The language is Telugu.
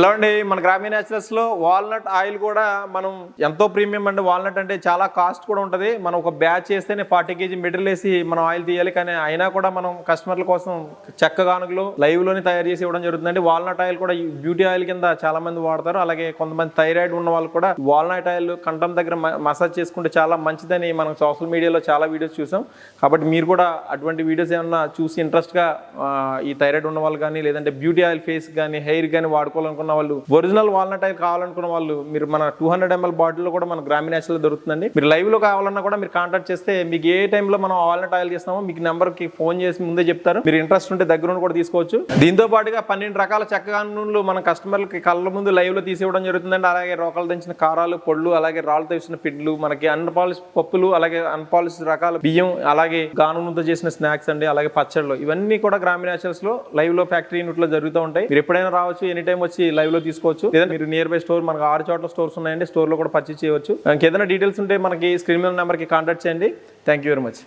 హలో అండి మన గ్రామీణ న్యాచురల్స్ వాల్నట్ ఆయిల్ కూడా మనం ఎంతో ప్రీమియం అండి. వాల్నట్ అంటే చాలా కాస్ట్ కూడా ఉంటుంది. మనం ఒక బ్యాచ్ చేస్తేనే ఫార్టీ కేజీ మెటీరియల్ వేసి మనం ఆయిల్ తీయాలి కానీ అయినా కూడా మనం కస్టమర్ల కోసం చెక్క గానుగలు లైవ్లోనే తయారు చేసి ఇవ్వడం జరుగుతుందండి. వాల్నట్ ఆయిల్ కూడా బ్యూటీ ఆయిల్ కింద చాలా మంది వాడతారు. అలాగే కొంతమంది థైరాయిడ్ ఉన్న వాళ్ళు కూడా వాల్నట్ ఆయిల్ కంఠం దగ్గర మసాజ్ చేసుకుంటే చాలా మంచిదని మనం సోషల్ మీడియాలో చాలా వీడియోస్ చూసాం. కాబట్టి మీరు కూడా అటువంటి వీడియోస్ ఏమన్నా చూసి ఇంట్రెస్ట్గా ఈ థైరాయిడ్ ఉన్న వాళ్ళు కానీ లేదంటే బ్యూటీ ఆయిల్ ఫేస్ కానీ హెయిర్ కానీ వాడుకోవాలనుకున్న వాళ్ళు ఒరిజినల్ వాల్నట్ ఆయిల్ కావాలనుకున్న వాళ్ళు మీరు మన టూ హండ్రెడ్ ఎంఎల్ బాటిల్లో కూడా మన గ్రామీణ యాక్చువల్ దొరుకుతుందండి. మీరు లైవ్లో కావాలన్నా కూడా మీరు కాంటాక్ట్ చేస్తే మీకు ఏ టైంలో మనం వాల్నట్ ఆయిల్ చేస్తామో మీకు నెంబర్కి ఫోన్ చేసి ముందే చెప్తారు. మీరు ఇంట్రెస్ట్ ఉంటే దగ్గర కూడా తీసుకోవచ్చు. దీంతో పాటుగా పన్నెండు రకాల చెక్క నూనెలు మన కస్టమర్లకి కళ్ళ ముందు లైవ్లో తీసివ్వడం జరుగుతుందండి. అలాగే రోకలు దంచిన కారాలు పొళ్ళు అలాగే రాళ్ళతో వేసిన పిడ్లు మనకి అన్పాలిష్ పప్పులు అలాగే అన్పాలిష్ రకాల బియ్యం అలాగే గానుతో చేసిన స్నాక్స్ అండి. అలాగే పచ్చళ్ళు. ఇవన్నీ కూడా గ్రామీణ యాచల్స్లో లైవ్లో ఫ్యాక్టరీ యూనిట్లో జరుగుతూ ఉంటాయి. మీరు ఎప్పుడైనా రావచ్చు ఎనీ టైం వచ్చి లైవ్లో తీసుకోవచ్చు. లేదా మీరు నియర్ బై స్టోర్ మనకు ఆరు చోట్ల స్టోర్స్ ఉన్నాయండి. స్టోర్లో కూడా పర్చేస్ చేయవచ్చు. ఇంకేదైనా డీటెయిల్స్ ఉంటే మనకి స్క్రీన్ మీద నెంబర్కి కాంటాక్ట్ చేయండి. Thank you very much